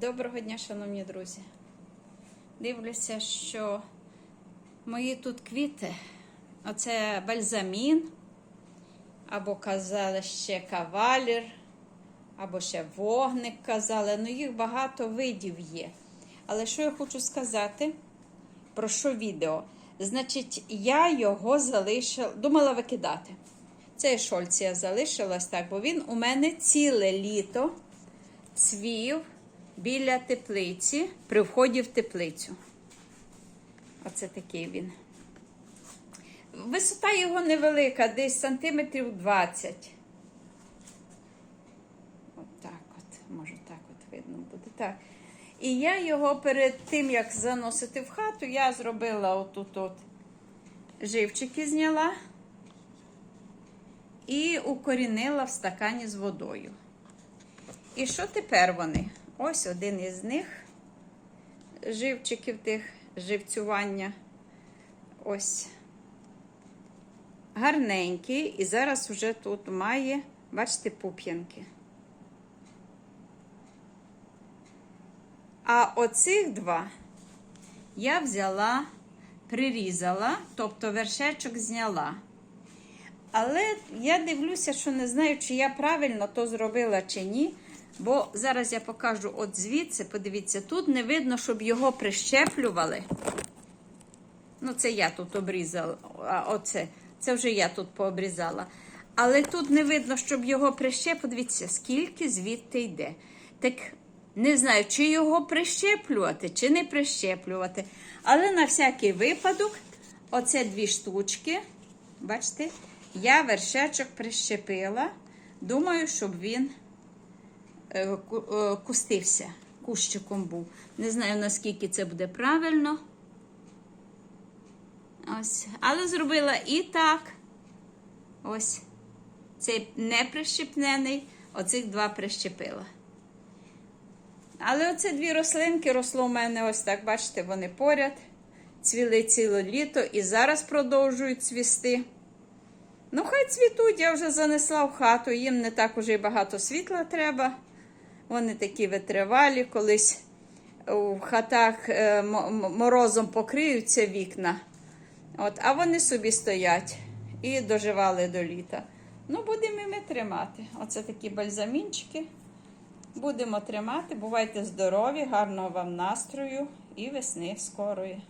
Доброго дня, шановні друзі. Дивлюся, що мої тут квіти. Оце бальзамін, або казали ще кавалір, або ще вогник казали. Ну, їх багато видів є. Але що я хочу сказати, про що відео? Значить, я його залишила, думала викидати. Цей шольц я залишилась так, бо він у мене ціле літо цвів біля теплиці при вході в теплицю. Оце такий він. Висота його невелика, десь сантиметрів 20. От так от, може так от видно буде. Так. І я його перед тим, як заносити в хату, я зробила отут от живчики зняла і укорінила в стакані з водою. І що тепер вони? Ось один із них, живчиків тих живцювання. Ось. Гарненький. І зараз вже тут має, бачите, пуп'янки. А оцих два я взяла, прирізала, тобто вершечок зняла. Але я дивлюся, що не знаю, чи я правильно то зробила чи ні. Бо зараз я покажу от звідси, подивіться, тут не видно, щоб його прищеплювали. Ну, це я тут обрізала. Оце, це вже я тут пообрізала. Але тут не видно, щоб його прищеп. Подивіться, скільки звідти йде. Так не знаю, чи його прищеплювати, чи не прищеплювати. Але на всякий випадок, оце дві штучки. Бачите, я вершечок прищепила. Думаю, щоб він кустився, кущиком був. Не знаю, наскільки це буде правильно. Ось. Але зробила і так. Ось. Цей не прищепнений, оцих два прищепила. Але оце дві рослинки росло у мене ось так, бачите, вони поряд. Цвіли ціле літо і зараз продовжують цвісти. Ну, хай цвітуть, я вже занесла в хату, їм не так уже й багато світла треба. Вони такі витривалі, колись в хатах е, морозом покриються вікна. От, а вони собі стоять і доживали до літа. Ну, будемо і ми тримати. Оце такі бальзамінчики. Будемо тримати. Бувайте здорові, гарного вам настрою і весни скорої.